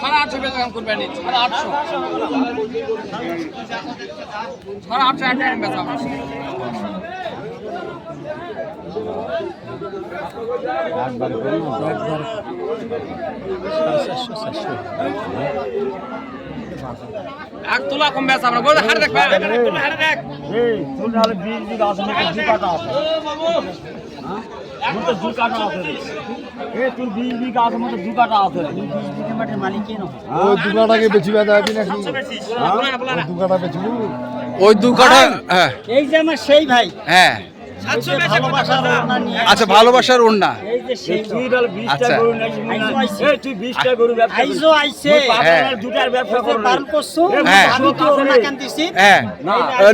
সাড়ে আটশো বেচা কাম সাড়ে আটশো। সাড়ে আটশো একটা বেচা এক তোলা কম বেচা আমরা। দেখবে হাড় দেখ তুই নাহলে বিশ বিঘা আছে নাকি কাটা আছে। হ্যাঁ? মতো দু কাটা আছে। এ তুই বিশ বিঘা আছে মতো দু কাটা আছে। রে। ও দুকাটাকে বেশি বেচা আছে নাকি? দু কাটা বেচবু? ওই দু কাটা হ্যাঁ। এই যে আমার সেই ভাই। হ্যাঁ। আচ্ছা ভালোবাসার ওড়না। আচ্ছা।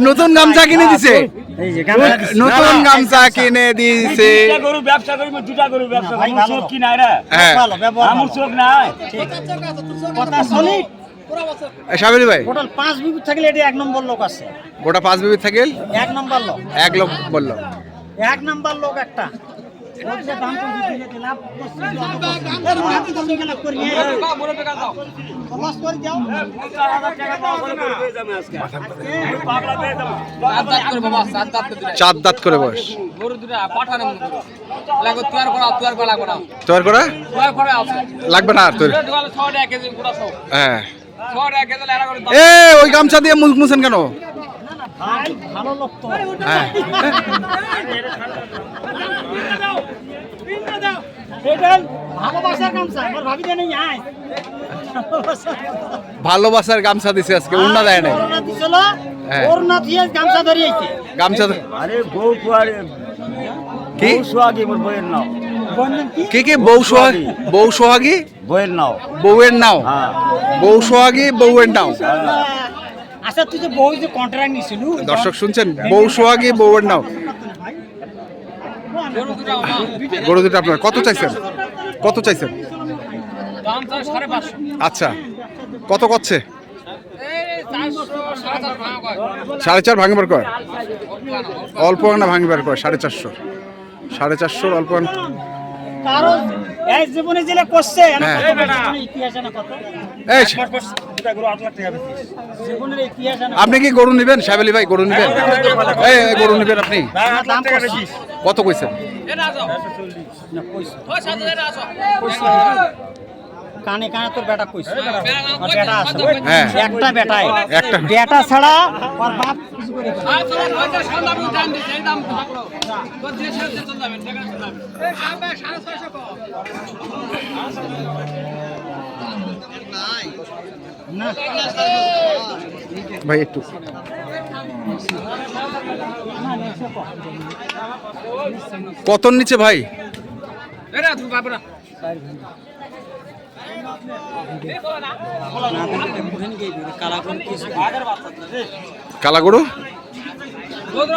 নতুন গামছা কিনে দিছে? এই যে গামছা। দিছি। নতুন গামছা কিনে দিছে। গরু ব্যবসা দুটা গরু ব্যবসা চোখ কি নাই রে? হ্যাঁ। ভালো ব্যবহার আমার চোখ নাই? কথা সাবিলি ভাই। টোটাল পাঁচ থাকলে এটি এক নম্বর লোক আছে। গোটা পাঁচ বিবি থেকে এক নম্বর লোক। এক লোক বলল। এক নাম্বার লোক একটা। হয়। চার দাঁত করে বয়স লাগবে করা লাগবে না হ্যাঁ। এ ওই গামছা দিয়ে মুখ মুছেন কেন। হ্যাঁ ভালোবাসার গামছা, দিছে আজকে উন্না দেয় নাই হ্যাঁ। গামছা ধরিয়েছে। গামছা আরে বউ কি কি? কি কি? বউ সোহাগী বউ সোহাগী? বইয়ের নাও। বউয়ের নাও। হ্যাঁ। বউ সোহাগী বউয়ের নাও। আচ্ছা তুই যে বউ যে কন্ট্রাক্ট নিছিল দর্শক শুনছেন? বউ সোহাগী বউয়ের নাও। গরু দুটা আপনার। কত চাইছেন? কত চাইছেন? আচ্ছা। কত করছে? সাড়ে চার ভাঙিবার কয়? অল্প না ভাঙিবার কয় সাড়ে চারশো। সাড়ে চারশোর অল্প আনা- কারও এই জীবনে যেটা করছে এমন হ্যাঁ। আপনি কি গরু নেবেন? সাহেব ভাই গরু নেবেন? এই এই গরু নেবেন আপনি? কত? কইছেন? কানে কানে তোর বেটা কইছে। বেটা আছে। হ্যাঁ। একটা বেটায় একটা। বেটা ছাড়া বাপ কিছু না। ভাই একটু। কত নিচে ভাই? এরা তুমি পাবে না কালা গরু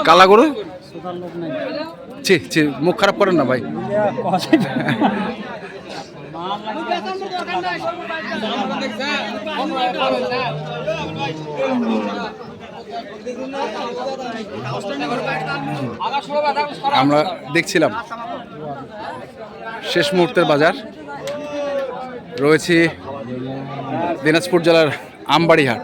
কালা গরু সুতার লোক নাই ছি ছি, মুখ খারাপ করেন না ভাই। আমরা দেখছিলাম শেষ মুহূর্তের বাজার। রয়েছে দিনাজপুর জেলার আমবাড়ি হাট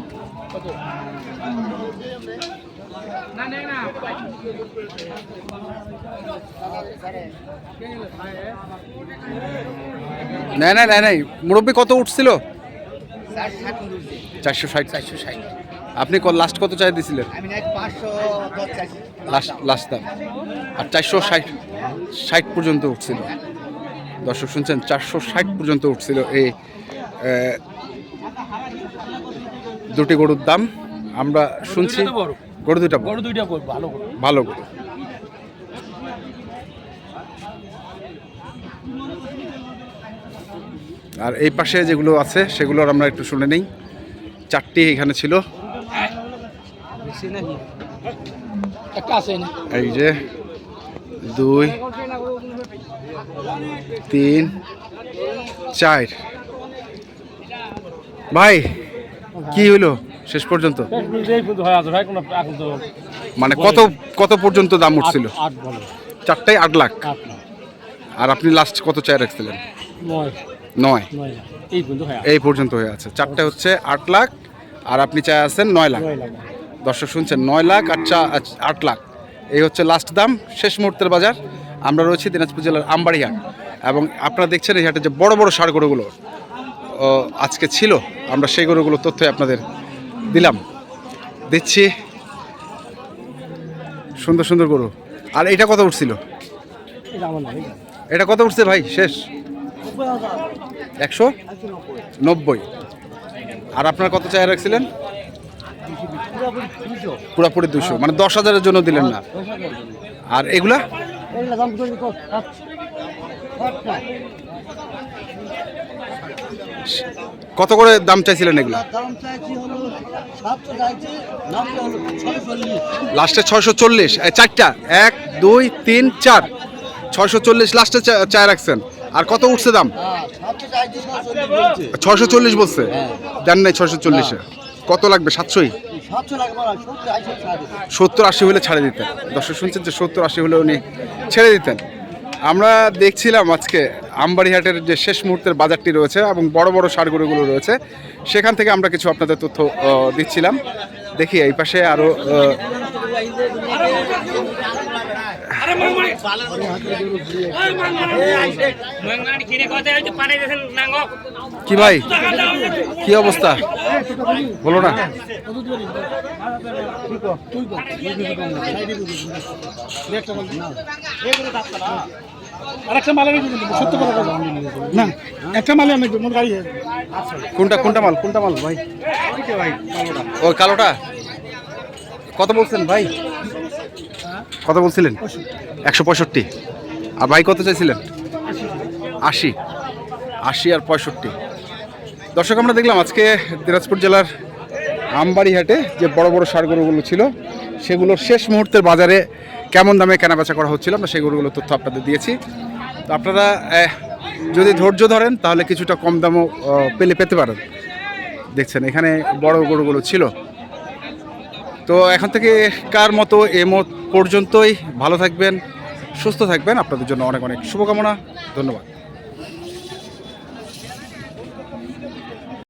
না না না না মুরব্বী কত উঠছিল? চারশো ষাট। চারশো ষাট আপনি লাস্ট কত চাই দিয়েছিলেন লাস্ট লাস্ট দাম। আর চারশো ষাট ষাট পর্যন্ত উঠছিল। দর্শক শুনছেন, চারশো ষাট পর্যন্ত উঠছিল এই দুটি গরুর দাম আমরা শুনছি গরু। বড়। গরু দুইটা ভালো ভালো গরু। আর এই পাশে যেগুলো আছে সেগুলোর আমরা একটু শুনে নেই। চারটি এখানে ছিল। এই যে দুই তিন চার। ভাই, কি হলো শেষ পর্যন্ত? মানে কত কত পর্যন্ত দাম উঠছিল? চারটায় আট লাখ। আর আপনি লাস্ট কত চাই রাখছিলেন? নয়। এই পর্যন্ত হয় আছে। চারটে হচ্ছে আট লাখ, আর আপনি চাই আছেন নয় লাখ। দর্শক শুনছেন, নয় লাখ আর চা আট লাখ। এই হচ্ছে লাস্ট দাম। শেষ মুহূর্তের বাজার। আমরা রয়েছি দিনাজপুর জেলার আমবাড়িহাট। এবং আপনারা দেখছেন এই হাটে যে বড় বড় সার আজকে ছিল, আমরা সেই গরুগুলোর তথ্যই আপনাদের দিলাম। দিচ্ছি। সুন্দর সুন্দর গরু। আর এটা কত উঠছিল? এটা কত উঠছে ভাই? শেষ। একশো নব্বই। আর আপনার কত চাই রাখছিলেন? পুরাপুরি দুশো। মানে দশ হাজারের জন্য দিলেন না। আর এগুলা এগুলো দাম করে দিত কত করে দাম চাইছিলেন এগুলা? লাস্টে ছয়শো চল্লিশ। চারটা। এক, দুই, তিন, চার। ছয়শো চল্লিশ লাস্টে চায় রাখছেন। আর কত উঠছে দাম? ছয়শো চল্লিশ বলছে। দেন নাই ছয়শো চল্লিশে। কত লাগবে? সাতশোই? সত্তর আশি হলে ছাড়ে দিতেন। দর্শক শুনছেন যে সত্তর আশি হলে উনি ছেড়ে দিতেন। আমরা দেখছিলাম আজকে আমবাড়িহাটের যে শেষ মুহূর্তের বাজারটি রয়েছে এবং বড় বড় সারগরুগুলো রয়েছে, সেখান থেকে আমরা কিছু আপনাদের তথ্য দিচ্ছিলাম। দেখি এই পাশে আরও কি ভাই? কি অবস্থা? বলো না। একটা মালে আমি কোনটা কোনটা মাল কোনটা মাল ভাই? ও, কালোটা? কত বলছেন ভাই? কত বলছিলেন? একশো পঁয়ষট্টি। আর ভাই কত চাইছিলেন? আশি। আশি আর পঁয়ষট্টি। দর্শক, আমরা দেখলাম আজকে দিনাজপুর জেলার আমবাড়িহাটে যে বড় বড় সার গরুগুলো ছিল, সেগুলোর শেষ মুহূর্তের বাজারে কেমন দামে কেনাবেচা করা হচ্ছিল, আমরা সেই গরুগুলোর তথ্য আপনাদের দিয়েছি। তো আপনারা যদি ধৈর্য ধরেন, তাহলে কিছুটা কম দামও পেলে পেতে পারেন। দেখছেন, এখানে বড় গরুগুলো ছিল। তো এখন থেকে কার মতো এ মত পর্যন্তই ভালো থাকবেন, সুস্থ থাকবেন। আপনাদের জন্য অনেক অনেক শুভকামনা। ধন্যবাদ।